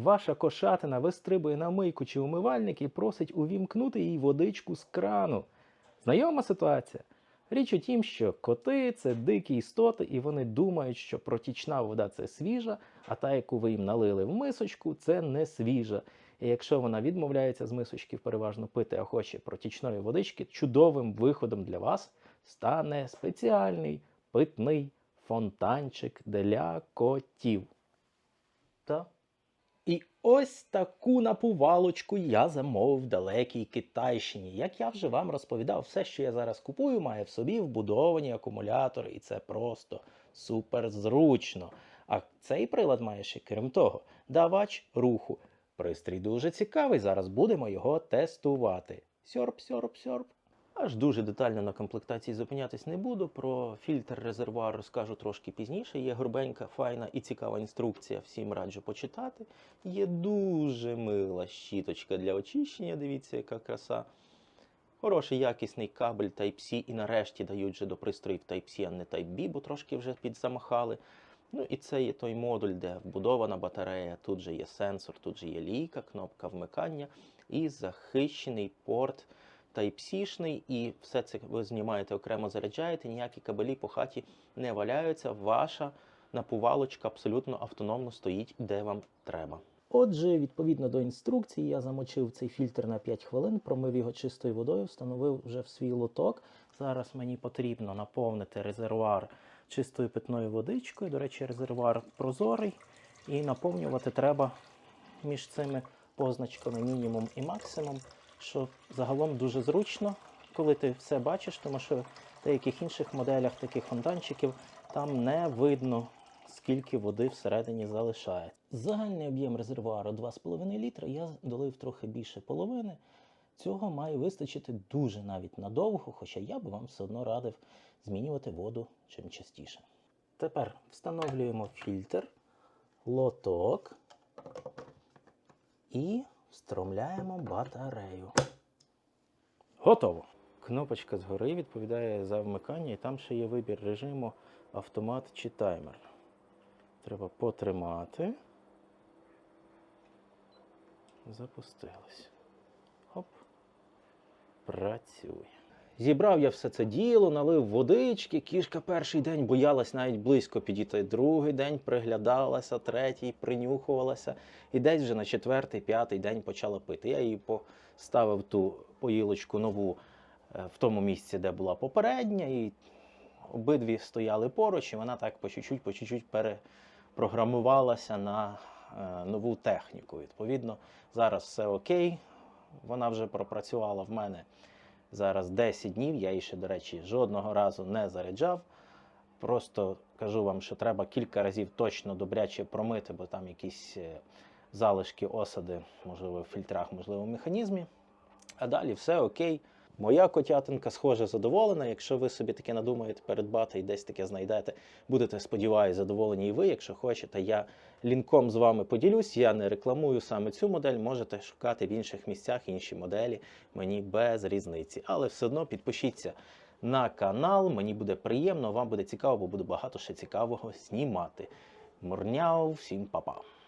Ваша кошатина вистрибує на мийку чи умивальник і просить увімкнути їй водичку з крану. Знайома ситуація? Річ у тім, що коти це дикі істоти, і вони думають, що протічна вода це свіжа, а та, яку ви їм налили в мисочку, це не свіжа. І якщо вона відмовляється з мисочки переважно пити, а хоче протічної водички, чудовим виходом для вас стане спеціальний питний фонтанчик для котів. Та? І ось таку напувалочку я замовив в далекій Китайщині. Як я вже вам розповідав, все, що я зараз купую, має в собі вбудовані акумулятори, і це просто супер зручно. А цей прилад має ще, крім того, давач руху. Пристрій дуже цікавий, зараз будемо його тестувати. Сьорб, сьорб, сьорб. Аж дуже детально на комплектації зупинятись не буду. Про фільтр резервуар розкажу трошки пізніше. Є грубенька, файна і цікава інструкція. Всім раджу почитати. Є дуже мила щіточка для очищення. Дивіться, яка краса. Хороший якісний кабель Type-C і нарешті дають вже до пристроїв Type-C, а не Type-B, бо трошки вже підзамахали. Ну і це є той модуль, де вбудована батарея. Тут же є сенсор, тут же є лійка, кнопка вмикання і захищений порт Type-C-шний, і все це ви знімаєте окремо заряджаєте, ніякі кабелі по хаті не валяються. Ваша напувалочка абсолютно автономно стоїть, де вам треба. Отже, відповідно до інструкції, я замочив цей фільтр на 5 хвилин, промив його чистою водою, встановив вже в свій лоток. Зараз мені потрібно наповнити резервуар чистою питною водичкою. До речі, резервуар прозорий, і наповнювати треба між цими позначками мінімум і максимум, що загалом дуже зручно, коли ти все бачиш, тому що в деяких інших моделях таких фонтанчиків там не видно, скільки води всередині залишає. Загальний об'єм резервуару 2,5 літра, я долив трохи більше половини. Цього має вистачити дуже навіть надовго, хоча я би вам все одно радив змінювати воду чим частіше. Тепер встановлюємо фільтр, лоток і встромляємо батарею. Готово. Кнопочка згори відповідає за вмикання, і там ще є вибір режиму автомат чи таймер. Треба потримати. Запустилось. Хоп. Працює. Зібрав я все це діло, налив водички. Кішка перший день боялась навіть близько підійти. Другий день приглядалася, третій принюхувалася. І десь вже на четвертий, п'ятий день почала пити. Я її поставив ту поїлочку нову е, в тому місці, де була попередня, і обидві стояли поруч, і вона так по чуть-чуть, по чуть-чуть перепрограмувалася на е, нову техніку. Відповідно, зараз все окей. Вона вже пропрацювала в мене зараз 10 днів. Я її ще, до речі, жодного разу не заряджав. Просто кажу вам, що треба кілька разів точно добряче промити, бо там якісь е, залишки осади, можливо, в фільтрах, можливо, в механізмі. А далі все окей. Моя котятинка схоже задоволена. Якщо ви собі таке надумаєте передбати і десь таке знайдете, будете, сподіваюся, задоволені і ви. Якщо хочете, я лінком з вами поділюсь. Я не рекламую саме цю модель. Можете шукати в інших місцях інші моделі. Мені без різниці. Але все одно підпишіться на канал. Мені буде приємно, вам буде цікаво, бо буде багато ще цікавого знімати. Мурняв, всім па-па.